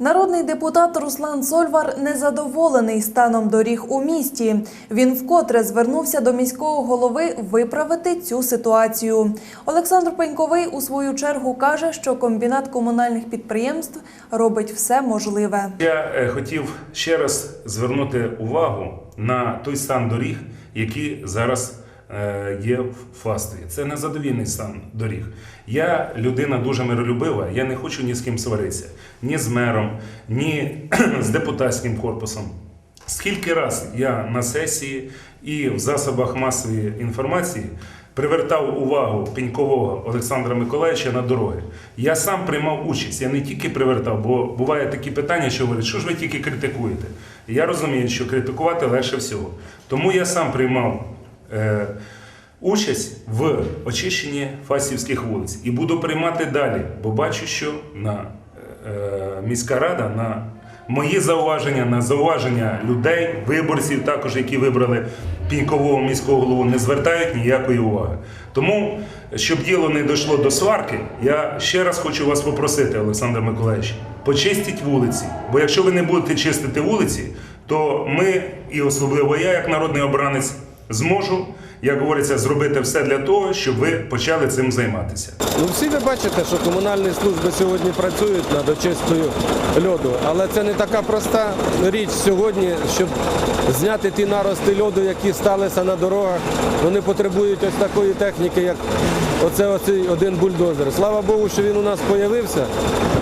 Народний депутат Руслан Сольвар незадоволений станом доріг у місті. Він вкотре звернувся до міського голови виправити цю ситуацію. Олександр Пеньковий у свою чергу каже, що комбінат комунальних підприємств робить все можливе. Я е, хотів ще раз звернути увагу на той стан доріг, який зараз є в Фастові. Це незадовільний стан доріг. Я людина дуже миролюбива, я не хочу ні з ким сваритися, ні з мером, ні з депутатським корпусом. Скільки раз я на сесії і в засобах масової інформації привертав увагу пенькового Олександра Миколаївича на дороги. Я сам приймав участь, я не тільки привертав, бо бувають такі питання, що говорять, що ж ви тільки критикуєте. Я розумію, що критикувати легше всього. Тому я сам приймав е, участь в очищенні фастівських вулиць і буду приймати далі, бо бачу, що на е, міська рада на мої зауваження, на зауваження людей, виборців, також які вибрали пінькового міського голову, не звертають ніякої уваги. Тому, щоб діло не дійшло до сварки, я ще раз хочу вас попросити, Олександр Миколаївич, почистіть вулиці. Бо якщо ви не будете чистити вулиці, то ми, і особливо я, як народний обранець, зможу, як говориться, зробити все для того, щоб ви почали цим займатися. Ну всі ви бачите, що комунальні служби сьогодні працюють над очисткою льоду, але це не така проста річ сьогодні, щоб зняти ті нарости льоду, які сталися на дорогах. Вони потребують ось такої техніки, як оце оцей один бульдозер. Слава Богу, що він у нас з'явився,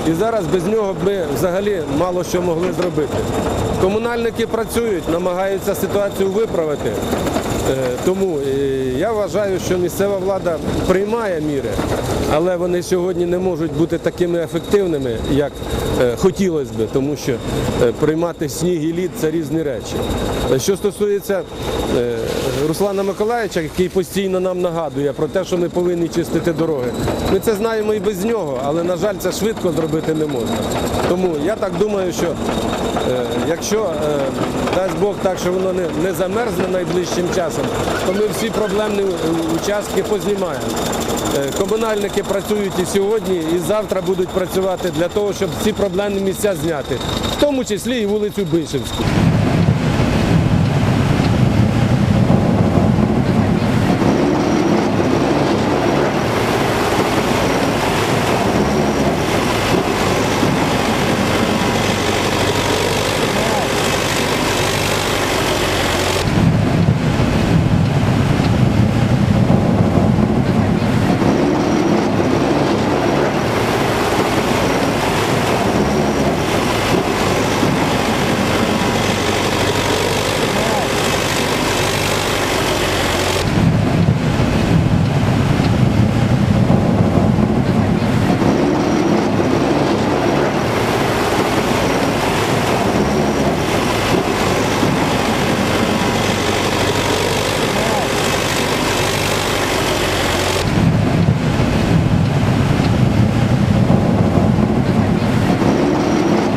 і зараз без нього б ми взагалі мало що могли зробити. Комунальники працюють, намагаються ситуацію виправити. Е, Тому е, я вважаю, що місцева влада приймає міри, але вони сьогодні не можуть бути такими ефективними, як е, хотілося б, тому що приймати сніг і лід це різні речі. Що стосується Руслана Миколаївича, який постійно нам нагадує про те, що ми повинні чистити дороги, ми це знаємо і без нього, але на жаль, це швидко зробити не можна. Тому я так думаю, що якщо е, дасть Бог так, що воно не, не замерзне найближчим часом, то ми всі проблемні участки познімаємо. Е, Комунальники працюють і сьогодні, і завтра будуть працювати для того, щоб ці проблемні місця зняти, в тому числі і вулицю Бишевську.